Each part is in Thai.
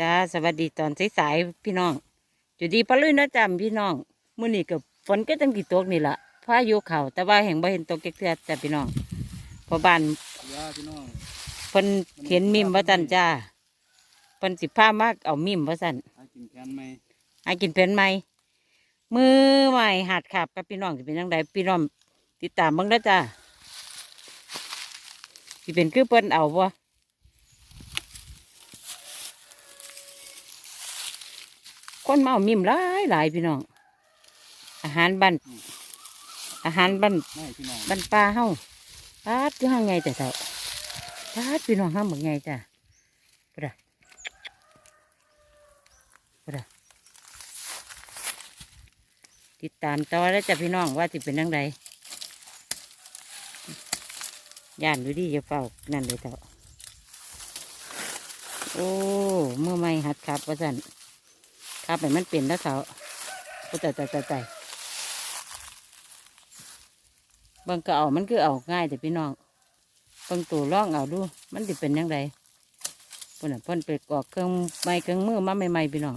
จ้าสวัสดีตอนสายๆพี่น้องจุดีปะลุยเนาะจำพี่น้องมื้อนี้กับฝนก็จังกี่ตกนี่ละพายุเข้าแต่ว่าแห่งบ่เห็นตกเกลือๆจ้ะพี่น้องเพอบ้านย่าพี่น้องเพิ่นเห็นมิมว่าซั่นจ้าเพิ่นสิพามากเอามิมว่าซั่นหากินแทนไหมให้กินเพิ่นใหม่มือใหม่หัดขับกับพี่น้องสิเป็นจังไดพี่น้องติดตามเบิ่งเด้อจ้าสิเป็นคือเพิ่นเอาบ่ คนมาเอามิมหลายหลายพี่น้อง อาหารบ้านอาหารบ้านไม่พี่น้องบ้านป่าเฮาปาดอยู่ห้างไงแต่เท่าปาดพี่น้องห้างบักไงจ้ะปะดะปะดะติดตามต่อแล้วจ้ะพี่น้องว่าสิเป็นยังไงย่านดูดีจะเฝ้านั่นเลยเท่าโอ้เมื่อไม่หัดขับว่าสัน ขับไปมันเป็นแล้วเท่าโอ้แต่แต่แต่แต่บิ่งก็เอามันคือเอาง่ายแต่พี่น้องบิ่งตัวร่องเอาดู มันจะเป็นยังไงเพิ่นน่ะเพิ่นไปกอกเครื่องไม้เครื่องมือมาใหม่ๆพี่น้อง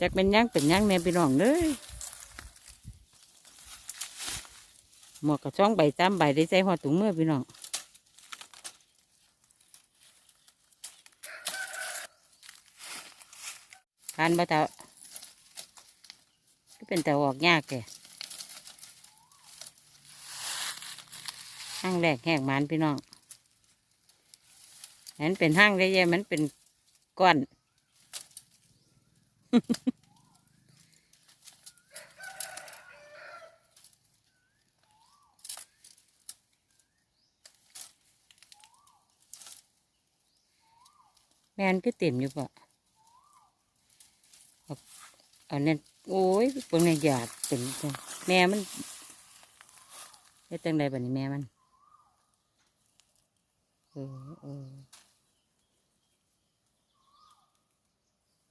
จักเป็นยังเป็นยังแน่พี่น้องเลยหมวกกระช่องใบตามใบได้ใส่หัวถุงมือพี่น้องานบะเถาก็เป็นแต่ออกยากแกห้างแรกแหกมันพี่น้องนั้นเป็นห้างได้ยังมันเป็นก้อนแมนก็เต็มอยู่ปะเอา อาเนี่ยโอ้ยเพิ่งในหยาดเป็นจังแม่มันเฮ็ดจังใดบัดนี้แม่มันเออเออ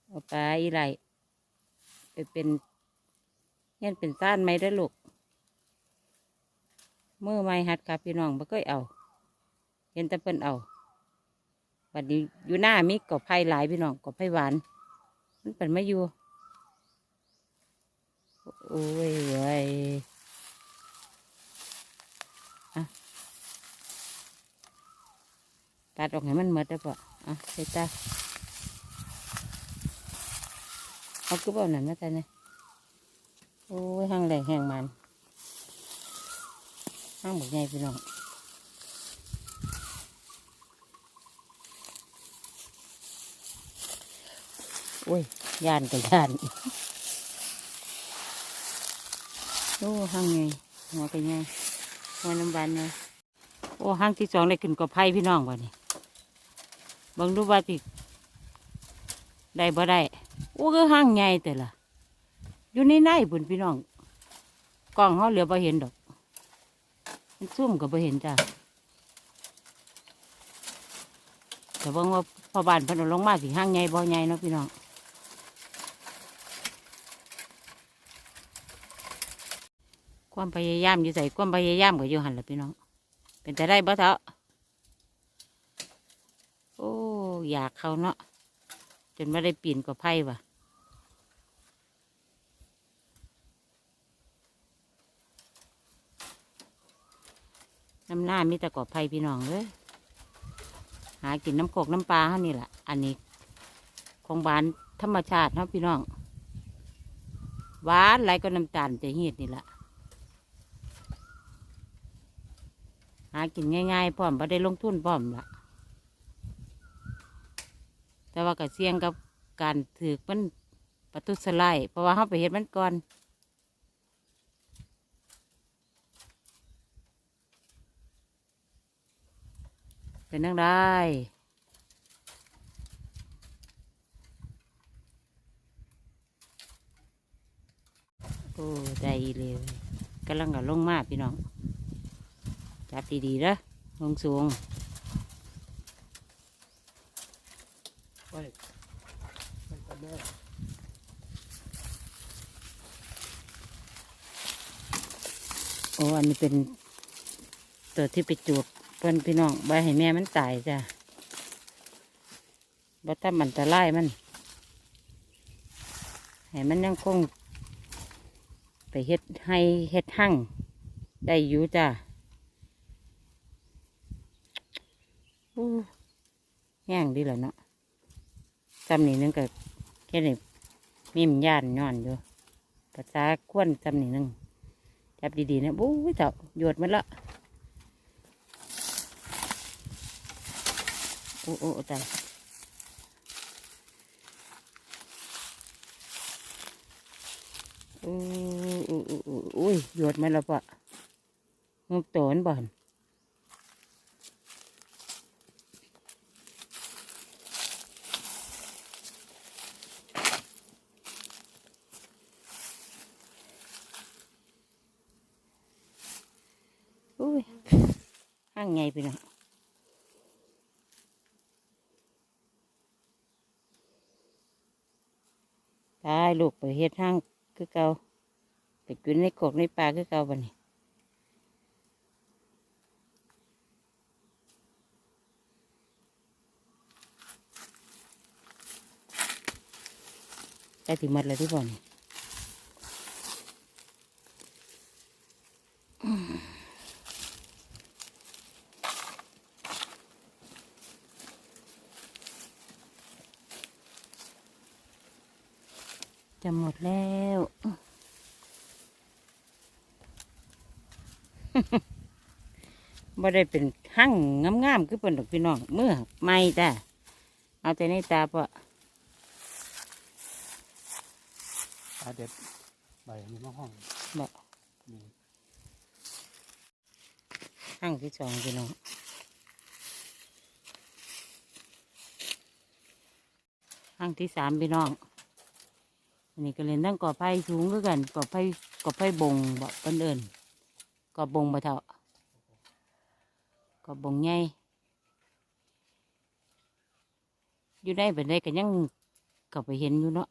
เอาไปอีไรไปเป็นเงี้ยเป็นซ่านไหมได้ลูกเมื่อไม่หัดครับพี่น้องบ่เคยเอาเห็นแต่เพิ่นเอาบัดนี้อยู่หน้ามีกบไผ่หลายพี่น้องกบไผ่หวาน มันเป็นมาอยู่ โอ้ยเว้ยอะตัดออกให้มันหมดได้ปะอะใส่ตาเอาคือแบบนั้นมาต่เนี่ยโอ้ยห้างแหลงแห้งมันห้างบอกไงพี่น้องโอ้ยยานกับยาน โอ้ห้างไงหัวกันไงหัวน้ำบานไงโอ้ห้างที่สองได้ขึ้นกับไผ่พี่น้องวะนี่บังดูปว่าติได้บ่ได้ โอ้ก็ห้างไงแต่ละอยู่ในในบุญพี่น้องกล้องเขาเหลือบ่เห็นดอก มันซุ่มกับบ่เห็นจ้ะแต่บิ่งว่าพอบานพิ่นเอาลงมาสิห้างไงบ่ไงเนาะพี่น้อง ความพยายามอยู่ใส่ความพยายามก็อยู่หันละพี่น้อง เป็นแต่ได้บ่เถอะโอ้อยากเขาเนาะจนไม่ได้ปีนกับไผ่ว่ะน้ำหน้ามีแต่กอบไผ่พี่น้องเลยหากินน้ำโขกน้ำปลาเท่านี่แหละอันนี้ ของบานธรรมชาติเนาะพี่น้องหวานไรก็น้ำตาลจะเหียดนี่แหละ หากินง่ายๆพร้อมบ่ได้ลงทุนพร้อมละแต่ว่าก็เสี่ยงกับการถือมันประตูสไลด์เพราะว่าเขาไปเห็ดมันก่อนเป็นนังได้โอ้ได้เลยกำลังกับลงมาพี่น้อง จับดีๆเด้อลงสูงโอ้อันนี้เป็นตัวที่ไปจูดปพิ่นพี่น้องใบให้แม่มันตายจ้ะบ่ทำอันตรายมันให้มันยังคงไปเฮ็ดให้เฮ็ดหั่งได้อยู่จ้ะอู้ แห้งดีแหละเนาะจำนี่นึงก็แค่นี้มีมย่านย้อนอยู่ภาษาควนจำนี่นึงจับดีๆนะบู้เจ้าโยดมันละโอ้โอ้ตายอู้อู้อู้อู้อุ้ยโยดมันละปะงูโตนบ่อนอุ้ยห้างไงไปเนาะตายลูกไปเฮ็ดห้างคือเก่าไปกินในกกในป่าคือเก่าบัดนี้ได้ถึงมัดแล้วที่บ่อนี่ จะหมดแล้ว บ่ได้เป็นหั่งงามๆคือเปิ่นดอกพี่น้องเมื่อไม่จ้ะเอาแต่ในตาปะตาเด็ดใบมีมะห้องบอกนี่หั่งที่สองพี่น้องหั่งที่สามพี่น้อง อันนี้ก็เล่นตั้งก่อไผ่สูงคือกันก่อไผ่ก่อไผ่บงบ่เปิ้นเอิญก่อบงบ่เท่ากอบงใหญ่อยู่ได้เป็นได้ก็ยังก็ไปเห็นอยู่เนาะ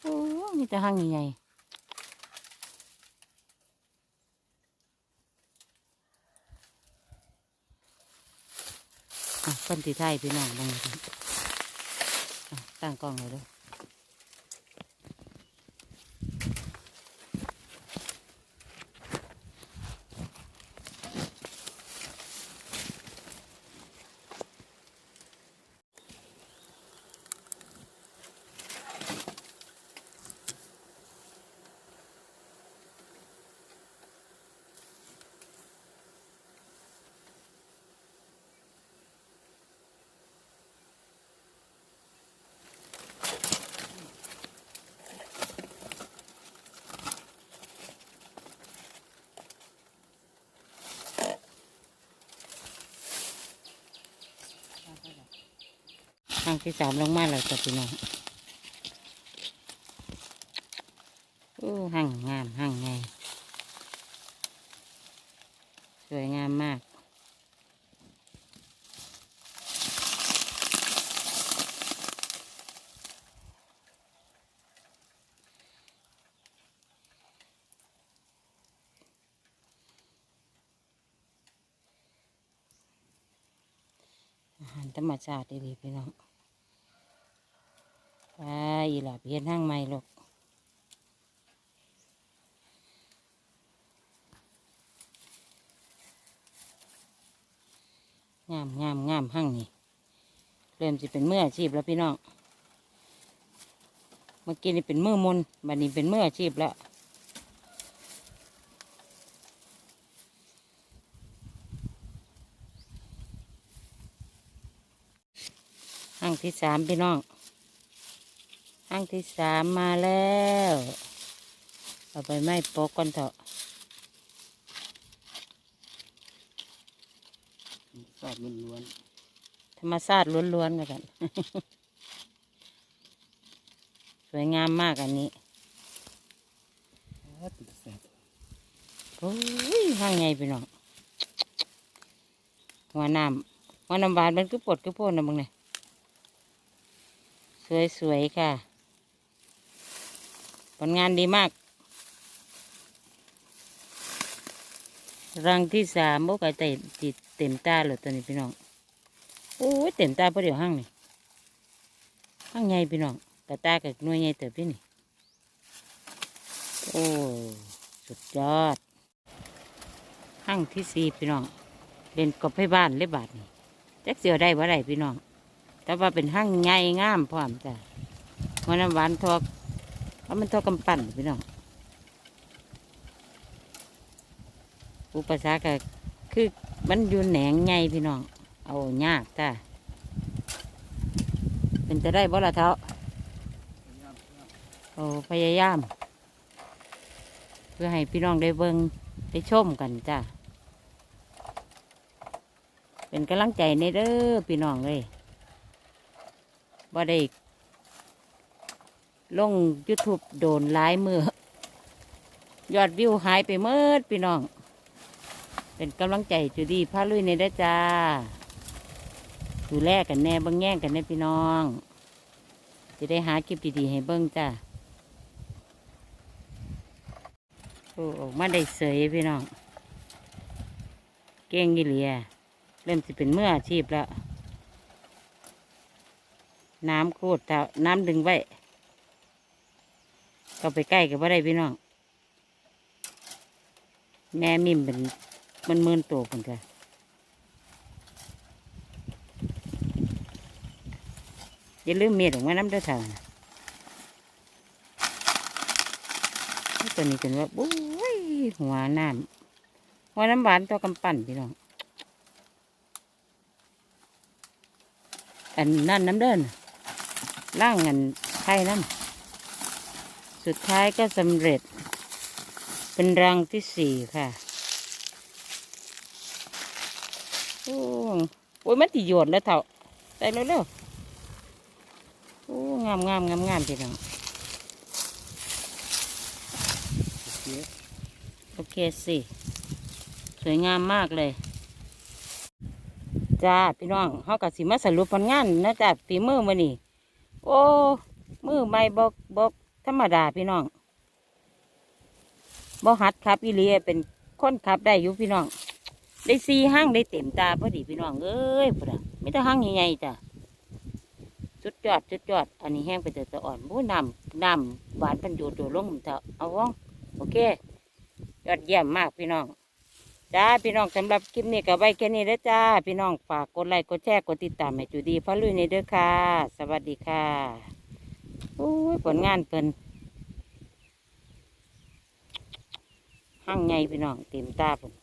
โอ้มีแต่หั่งใหญ่ๆ คนที่ไทยพี่น้องเบางทีตั้งกล้องเลยด้วยั้งที่สามลงมาแล้วจ้ะพี่น้องโอ้ห่างงามห่างไงสวยงามมากอาหารธรรมชาติดีๆพี่น้อง ไปอีหลับเฮ็ดห้างใหม่ลูกงามงามงามห้างนี่เริ่มจะเป็นมืออาชีพแล้วพี่น้องเมื่อกี้นี่เป็นมือมนบัดนี้เป็นมืออาชีพแล้วห้างที่สามพี่น้อง ห้างที่สามมาแล้วเอาไปไม้โปกก่อนเถอะสาดล้วนธรรมชาติล้วนๆเหมือนกัน สวยงามมากอันนี้ๆติดแสบโอ้ยห้างไงพี่น้องหัวน้ำหัวน้ำบานมันคือปวดคือโพ่นนะมึงเนี่ยสวยๆค่ะ ผลงานดีมาก รังที่สามโบกไก่เต็มเต็มตาเลยตอนนี้พี่น้องโอ้ยเต็มตาเพราะเดี๋ยวห้างนี่ห้างใหญ่พี่น้องกระตากับนวยใหญ่เต๋อพี่นี่โอ้สุดยอดห้างที่สี่พี่น้องเป็นกบให้บ้านเล็บบาทนี่แจ็คเสียวได้บ่ได้พี่น้องแต่ว่าเป็นห้างใหญ่งามพร้อมจ้ะมันหวานทอ เพราะมันทอกกำปั้นพี่น้องอุปสรรคก็คือมันอยู่แหนงใหญ่พี่น้อง เอายากจ้าเป็นจะได้บ่ละเท้าโอ้พยายาม เพื่อให้พี่น้องได้เบิงได้ชมกันจ้าเป็นกำลังใจในเด้อพี่น้องเลยบ่ได้ ลง YouTube โดนหลายมือยอดวิวหายไปเมิดพี่น้อง เป็นกำลังใจจุดีพาลุยในเด้จ้าดูแลกันแน่บิ้งแย่งกันแน่พี่น้อง จะได้หาคลิปดีๆให้เบิ้งจ้าโอ้ออกมาได้เสยพี่น้อง เก่งยี่เหลียเริ่มจะเป็นเมื่ออาชีพแล้ว น้ำโคตรเท่น้ำดึงไว้ ก็ไปใกล้กับว่าได้พี่น้องแม่มิมเป็นมันมืนโตวคนกันอย่าลืมเมียดออกมาน้ำเด้อเท่านะตัวนี้เป็นว่าบุ้ยหัวน้ำหัวน้ำหวานตัวกำปั้นพี่น้องอันนั่นน้ำเดินล่างเงินไข่น้ำ สุดท้ายก็สำเร็จ เป็นรังที่สี่ค่ะ โอ้โอ้ยมันติโยนแล้วเถ่าได้แล้วเร็วๆโอ้งามงามงามงามพี่น้องเสียโอเคสิ สวยงามมากเลย จ้า พี่น้องเขากับสิมาสรุปผลงานนะจ้าฝีมือมานี่ โอ้ มือไม่บอกบอกธ รรมดาพี่น้องบ่หัดขับอีเลียเป็นคนขับได้อยู่พี่น้อง ได้ซีห้างได้เต็มตาพอดีพี่น้องเอ้ยพุ่นน่ะไม่ต้องห้างใหญ่ๆจ้ะจุดจอดจุดจอด อันนี้แห้งไปแต่ตะอ่อนบูนำนำหวานเป็นโดดโดดลงเถอะเอาว่องโอเค ยอดเยี่ยมมากพี่น้องจ้าพี่น้องสำหรับคลิปนี้ก็ไว้แค่นี้แล้วจ้า พี่น้องฝากกดไลค์กดแชร์กดติดตามให้จูดีพะลุยในเด้อค่ะ สวัสดีค่ะ โอ้ยผลงานเปิ่นห้างไงพี่น้องเต็มตาผม